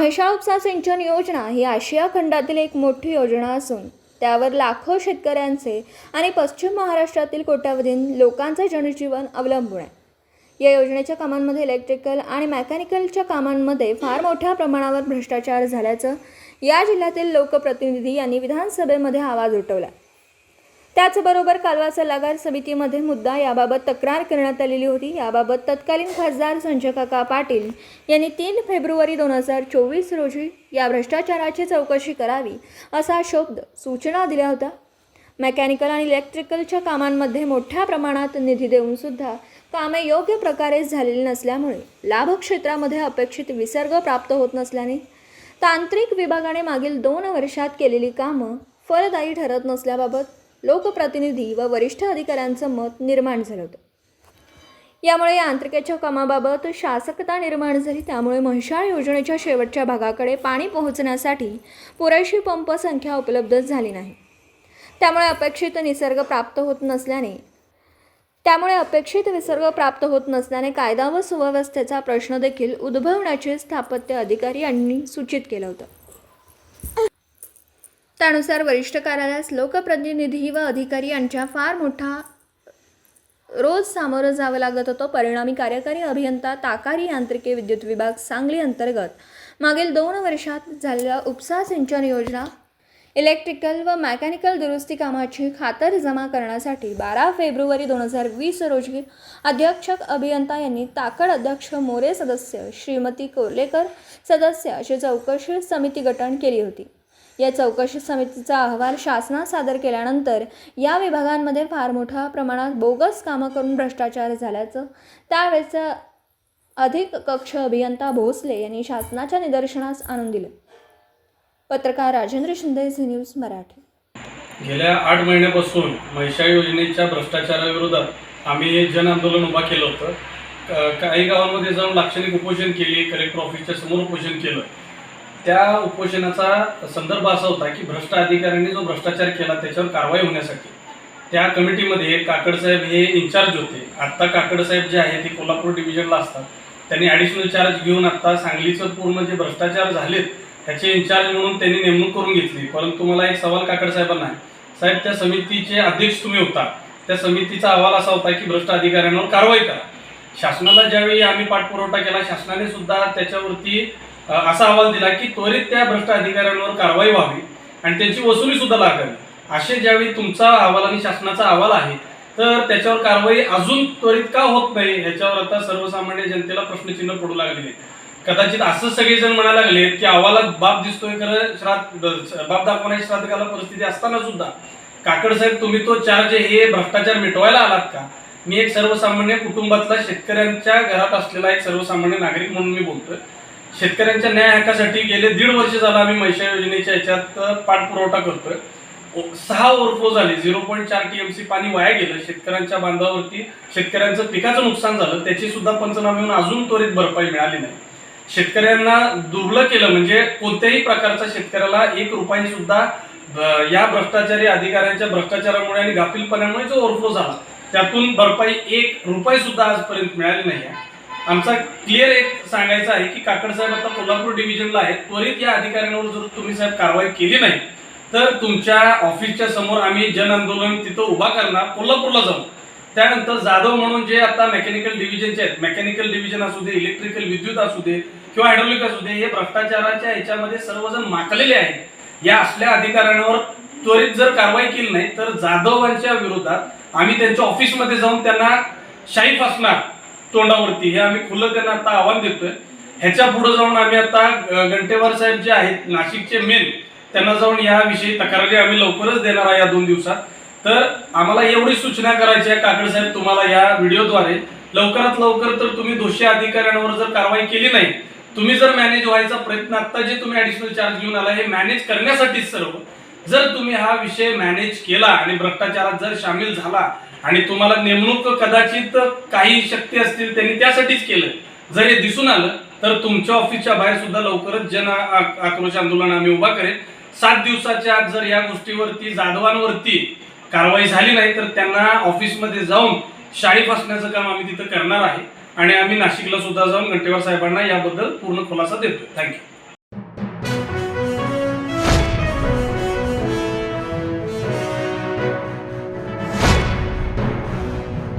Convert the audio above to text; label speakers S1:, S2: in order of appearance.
S1: म्हैसाळ उपसा सिंचन योजना ही आशिया खंडातील एक मोठी योजना असून त्यावर लाखो शेतकऱ्यांचे आणि पश्चिम महाराष्ट्रातील कोट्यावधी लोकांचे जनजीवन अवलंबून आहे. या योजनेच्या कामांमध्ये इलेक्ट्रिकल आणि मेकॅनिकलच्या कामांमध्ये फार मोठ्या प्रमाणावर भ्रष्टाचार झाल्याचं या जिल्ह्यातील लोकप्रतिनिधी यांनी विधानसभेमध्ये आवाज उठवला. त्याचबरोबर कालवा सल्लागार समितीमध्ये मुद्दा याबाबत तक्रार करण्यात आलेली होती. याबाबत तत्कालीन खासदार संजय काका पाटील यांनी तीन फेब्रुवारी दोन हजार चोवीस रोजी या भ्रष्टाचाराची चौकशी करावी असा शब्द सूचना दिल्या होत्या. मेकॅनिकल आणि इलेक्ट्रिकलच्या कामांमध्ये मोठ्या प्रमाणात निधी देऊनसुद्धा कामे योग्य प्रकारे झालेली नसल्यामुळे लाभक्षेत्रामध्ये अपेक्षित विसर्ग प्राप्त होत नसल्याने तांत्रिक विभागाने मागील दोन वर्षात केलेली कामं फलदायी ठरत नसल्याबाबत लोकप्रतिनिधी व वरिष्ठ अधिकाऱ्यांचं मत निर्माण झालं होतं. यामुळे यांत्रिकेच्या कामाबाबत शासकता निर्माण झाली. त्यामुळे म्हैशाळ योजनेच्या शेवटच्या भागाकडे पाणी पोहोचण्यासाठी पुरेशी पंप संख्या उपलब्ध झाली नाही. त्यामुळे अपेक्षित निसर्ग प्राप्त होत नसल्याने त्यामुळे अपेक्षित विसर्ग प्राप्त होत नसल्याने कायदा व सुव्यवस्थेचा प्रश्न देखील उद्भवण्याचे स्थापत्य अधिकारी यांनी सूचित केलं होतं. त्यानुसार वरिष्ठ कार्यालयास लोकप्रतिनिधी व अधिकारी यांच्या फार मोठा रोज सामोरं जावं लागत होतं. परिणामी कार्यकारी अभियंता ताकारी यांत्रिकी विद्युत विभाग सांगली अंतर्गत मागील दोन वर्षात झालेल्या उपसा सिंचन योजना इलेक्ट्रिकल व मेकॅनिकल दुरुस्ती कामाची खातर जमा करण्यासाठी बारा फेब्रुवारी दोन हजार वीस रोजी अध्यक्षक अभियंता यांनी ताकड अध्यक्ष मोरे सदस्य श्रीमती कोर्लेकर सदस्य अशी चौकशी समिती गठन केली होती. या चौकशी समितीचा अहवाल शासनात सादर केल्यानंतर या विभागांमध्ये फार मोठ्या प्रमाणात बोगस कामं करून भ्रष्टाचार झाल्याचं त्यावेळेचं अधिक कक्ष अभियंता भोसले यांनी शासनाच्या निदर्शनास आणून दिलं. पत्रकार राजेंद्र शिंदे झी न्यूज मराठी.
S2: गेल्या आठ महिन्यापासून महिषा योजनेच्या भ्रष्टाचाराविरोधात आम्ही हे जन आंदोलन उभा केलं होतं. काही गावांमध्ये जाऊन लाक्षणिक उपोषण केली कलेक्टर ऑफिसच्या समोर उपोषण केलं. त्या उपोषणाचा संदर्भ असा होता की भ्रष्ट अधिकाऱ्यांनी जो भ्रष्टाचार केला त्याच्यावर कारवाई होण्यासाठी. त्या कमिटीमध्ये काकडसाहेब हे इन्चार्ज होते. आत्ता काकडसाहेब जे आहे ते कोल्हापूर डिव्हिजनला असतात. त्यांनी ॲडिशनल चार्ज घेऊन आत्ता सांगलीचं पूर्ण जे भ्रष्टाचार झालेत त्याचे इन्चार्ज म्हणून त्यांनी नेमणूक करून घेतली. परंतु मला एक सवाल काकडसाहेबांना आहे. साहेब त्या समितीचे अध्यक्ष तुम्ही होता. त्या समितीचा अहवाल असा होता की भ्रष्ट अधिकाऱ्यांवर कारवाई करा. शासनाला ज्यावेळी आम्ही पाठपुरवठा केला शासनाने सुद्धा त्याच्यावरती असा अहवाल दिला की त्वरित त्या भ्रष्ट अधिकाऱ्यांवर कारवाई व्हावी आणि त्यांची वसुली सुद्धा लागावी. असे ज्यावेळी तुमचा अहवाल आणि शासनाचा अहवाल आहे तर त्याच्यावर कारवाई अजून त्वरित का होत नाही याच्यावर आता सर्वसामान्य जनतेला प्रश्नचिन्ह पडू लागलेले कदाचित असं सगळेजण म्हणायला लागले की अहवालात बाप दिसतोय खरं श्राद्ध बाप दाखवण्याची श्राद्धकाला परिस्थिती असताना सुद्धा. काकड साहेब तुम्ही तो चार्ज हे भ्रष्टाचार मिटवायला आलात का? मी एक सर्वसामान्य कुटुंबातला शेतकऱ्यांच्या घरात असलेला एक सर्वसामान्य नागरिक म्हणून मी बोलतोय. शेतकऱ्यांच्या न्याय हक्कासाठी गेले दीड वर्ष झालं आम्ही मैशा योजनेच्या याच्यात पाठपुरवठा करतोय. सहा ओव्हरफ्लो झाले. झिरो पॉईंट चार टीएमसी पाणी वाया गेलं. शेतकऱ्यांच्या बांधावरती शेतकऱ्यांचं पिकाचं नुकसान झालं. त्याची सुद्धा पंचनामे होऊन अजून त्वरित भरपाई मिळाली नाही. शेतकऱ्यांना दुर्बल केलं म्हणजे कोणत्याही प्रकारचा शेतकऱ्याला एक रुपयाही सुद्धा या भ्रष्टाचारी अधिकाऱ्यांच्या भ्रष्टाचारामुळे आणि गाफीलपणामुळे जो ओव्हरफ्लो झाला त्यातून भरपाई एक रुपये सुद्धा आजपर्यंत मिळाली नाही आहे. आमचा क्लिअर एक सांगायचं आहे की काकड साहेब आता कोल्हापूर डिव्हिजनला आहेत. त्वरित या अधिकाऱ्यांवर जर तुम्ही साहेब कारवाई केली नाही तर तुमच्या ऑफिसच्या समोर आम्ही जन आंदोलन तिथं उभा करणार कोल्हापूरला जाऊ. त्यानंतर जाधव म्हणून जे आता मेकॅनिकल डिव्हिजनचे आहेत मेकॅनिकल डिव्हिजन असू दे इलेक्ट्रिकल विद्युत असू दे किंवा हायड्रोलिक असू दे हे भ्रष्टाचाराच्या ह्याच्यामध्ये सर्वजण माकलेले आहेत. या असल्या अधिकाऱ्यांवर त्वरित जर कारवाई केली नाही तर जाधवांच्या विरोधात आम्ही त्यांच्या ऑफिसमध्ये जाऊन त्यांना शाही फासणार. तोंडावरती. हे आम्ही खुलं त्यांना आता आव्हान देतोय. ह्याच्या पुढे जाऊन आम्ही आता अ, गंटेवार साहेब जे आहेत नाशिकचे मेन त्यांना जाऊन याविषयी तक्रारी आम्ही लवकरच देणार आहे या दोन दिवसात. तर आम्हाला एवढी सूचना करायची आहे काकड साहेब तुम्हाला या व्हिडिओद्वारे. लवकरात लवकर तर तुम्ही दोषी अधिकाऱ्यांवर जर कारवाई केली नाही तुम्ही जर मॅनेज व्हायचा प्रयत्न आता जे तुम्ही ऍडिशनल चार्ज घेऊन आला हे मॅनेज करण्यासाठीच सर्व. जर तुम्ही हा विषय मॅनेज केला आणि भ्रष्टाचारात जर सामील झाला आणि तुम्हाला नेमणूक कदाचित काही शक्ती असतील त्यांनी त्यासाठीच केलं. जर हे दिसून आलं तर तुमच्या ऑफिसच्या बाहेर सुद्धा लवकरच जन आक्रोश आंदोलन आम्ही उभा करेल सात दिवसाच्या आत जर या गोष्टीवरती जाधवांवरती कारवाई झाली नाही तर त्यांना ऑफिसमध्ये जाऊन शाळी फासण्याचं काम आम्ही तिथं करणार आहे. आणि आम्ही नाशिकला सुद्धा जाऊन गंटेवार साहेबांना याबद्दल पूर्ण खुलासा देतो थँक्यू